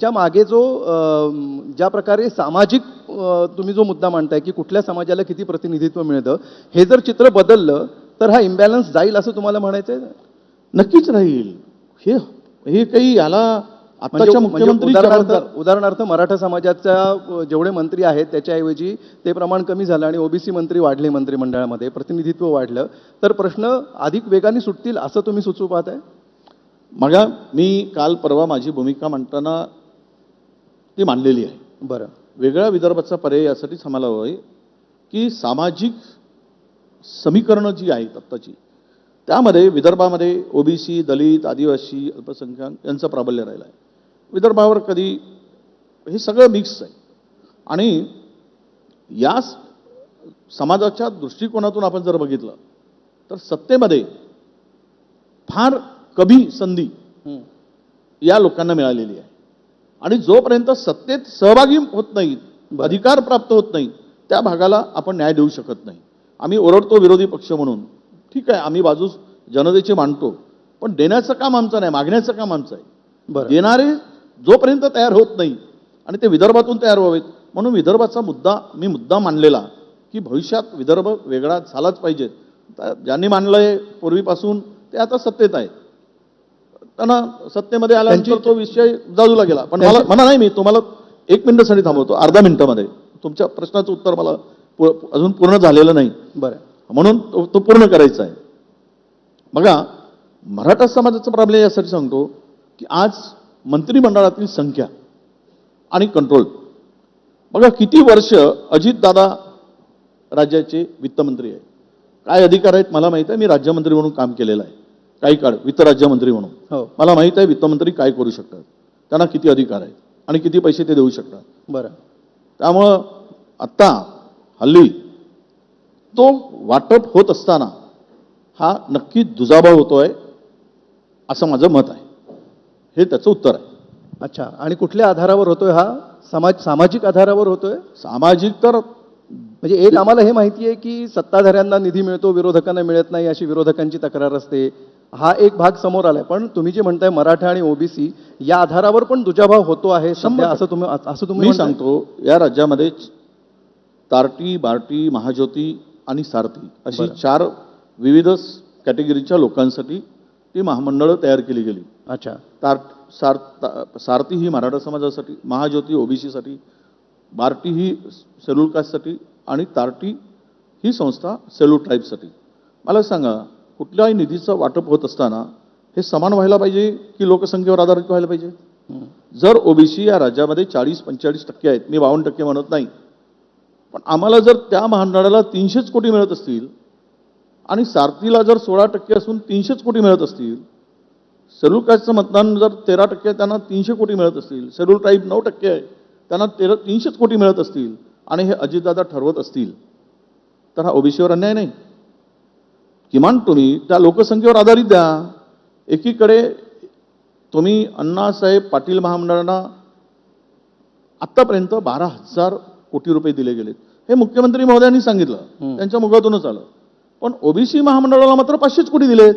च्या मागे जो ज्या प्रकारे सामाजिक तुम्ही जो मुद्दा मांडताय की कुठल्या समाजाला किती प्रतिनिधित्व मिळतं हे जर चित्र बदललं तर हा इम्बॅलन्स जाईल असं तुम्हाला म्हणायचंय? नक्कीच राहील. हे हे काही याला म्हणजे म्हणजे मुख्यमंत्री उदाहरणार्थ उदाहरणार्थ मराठा समाजाच्या जेवढे मंत्री आहेत त्याच्याऐवजी ते प्रमाण कमी झालं आणि ओबीसी मंत्री वाढले मंत्रिमंडळामध्ये प्रतिनिधित्व वाढलं तर प्रश्न अधिक वेगाने सुटतील असं तुम्ही सुचवू पाहताय? मगा मी काल परवा माझी भूमिका मांडताना ती मांडलेली आहे. बरं. वेगळ्या विदर्भाचा पर्याय यासाठीच आम्हाला हवं आहे की सामाजिक समीकरणं जी आहेत आत्ताची त्यामध्ये विदर्भामध्ये ओबीसी दलित आदिवासी अल्पसंख्याक यांचं प्राबल्य राहिलं आहे. विदर्भावर कधी हे सगळं मिक्स आहे. आणि या समाजाच्या दृष्टिकोनातून आपण जर बघितलं तर सत्तेमध्ये फार कमी संधी या लोकांना मिळालेली आहे. आणि जोपर्यंत सत्तेत सहभागी होत नाहीत बरं. अधिकार प्राप्त होत नाही त्या भागाला आपण न्याय देऊ शकत नाही. आम्ही ओरडतो विरोधी पक्ष म्हणून. ठीक आहे आम्ही बाजूस जनतेची मांडतो पण देण्याचं काम आमचं नाही मागण्याचं काम आमचं आहे. देणारे जोपर्यंत तयार होत नाही आणि ते विदर्भातून तयार व्हावेत म्हणून विदर्भाचा मुद्दा मी मुद्दा मांडलेला की भविष्यात विदर्भ वेगळा झालाच पाहिजे. ज्यांनी मांडलंय पूर्वीपासून ते आता सत्तेत आहेत त्यांना सत्तेमध्ये आल्यानंतर तो विषय बाजूला गेला. पण मला मला नाही मी तुम्हाला एक मिनिटासाठी थांबवतो अर्धा मिनिटामध्ये. तुमच्या प्रश्नाचं उत्तर मला अजून पूर्ण झालेलं नाही. बरं. म्हणून तो तो पूर्ण करायचा आहे. बघा मराठा समाजाचा प्रॉब्लेम यासाठी सांगतो की आज मंत्रिमंडळातील संख्या आणि कंट्रोल बघा किती वर्ष अजितदादा राज्याचे वित्तमंत्री आहे काय अधिकार आहेत? मला माहिती आहे मी राज्यमंत्री म्हणून काम केलेलं आहे. काही काळ वित्त राज्यमंत्री म्हणून. हो. मला माहीत आहे वित्तमंत्री काय करू शकतात. त्यांना किती अधिकार आहेत आणि किती पैसे ते देऊ शकतात. बरं. त्यामुळं आत्ता हल्ली तो वाटप होत असताना हा नक्की दुजाभाव होतोय असं माझं मत आहे. हे त्याचं उत्तर आहे. अच्छा. आणि कुठल्या आधारावर होतोय हा? समाज सामाजिक आधारावर होतोय? सामाजिक तर म्हणजे एक आम्हाला हे माहिती आहे की सत्ताधाऱ्यांना निधी मिळतो विरोधकांना मिळत नाही अशी विरोधकांची तक्रार असते. हा एक भाग समोर आलाय. पण तुम्ही जे म्हणताय मराठा आणि ओबीसी या आधारावर पण दुजाभाव होतो आहे सध्या असं तुम्ही असं तुम्ही मी? सांगतो या राज्यामध्ये तारटी बार्टी महाज्योती आणि सारथी अशी बरं. चार विविध कॅटेगरीच्या लोकांसाठी ती महामंडळं तयार केली गेली. अच्छा. तार सार ता- सारथी ही मराठा समाजासाठी महाज्योती ओबीसीसाठी बार्टी ही शेड्यूल कास्टसाठी आणि तारटी ही संस्था शेड्यूल ट्राईबसाठी मला सांगा कुठल्याही निधीचं वाटप होत असताना हे समान व्हायला पाहिजे की लोकसंख्येवर आधारित व्हायला पाहिजे. जर ओबीसी या राज्यामध्ये चाळीस पंचेचाळीस टक्के आहेत मी बावन्न टक्के म्हणत नाही. पण आम्हाला जर त्या महामंडळाला तीनशेच कोटी मिळत असतील आणि सारथीला जर सोळा टक्के असून तीनशेच कोटी मिळत असतील शेड्यूल कास्टचं मतदान जर तेरा टक्के आहे, त्यांना तीनशे कोटी मिळत असतील. शेड्यूल ट्राईब नऊ टक्के आहे त्यांना तेरा तीनशेच कोटी मिळत असतील आणि हे अजितदादा ठरवत असतील. तर हा ओबीसीवर अन्याय नाही. किमान तुम्ही त्या लोकसंख्येवर आधारित द्या. एकीकडे तुम्ही अण्णासाहेब पाटील महामंडळांना आत्तापर्यंत बारा हजार कोटी रुपये दिले गेलेत. हे मुख्यमंत्री महोदयांनी सांगितलं. त्यांच्या मुखातूनच आलं. पण ओबीसी महामंडळाला मात्र पाचशेच कोटी दिलेत.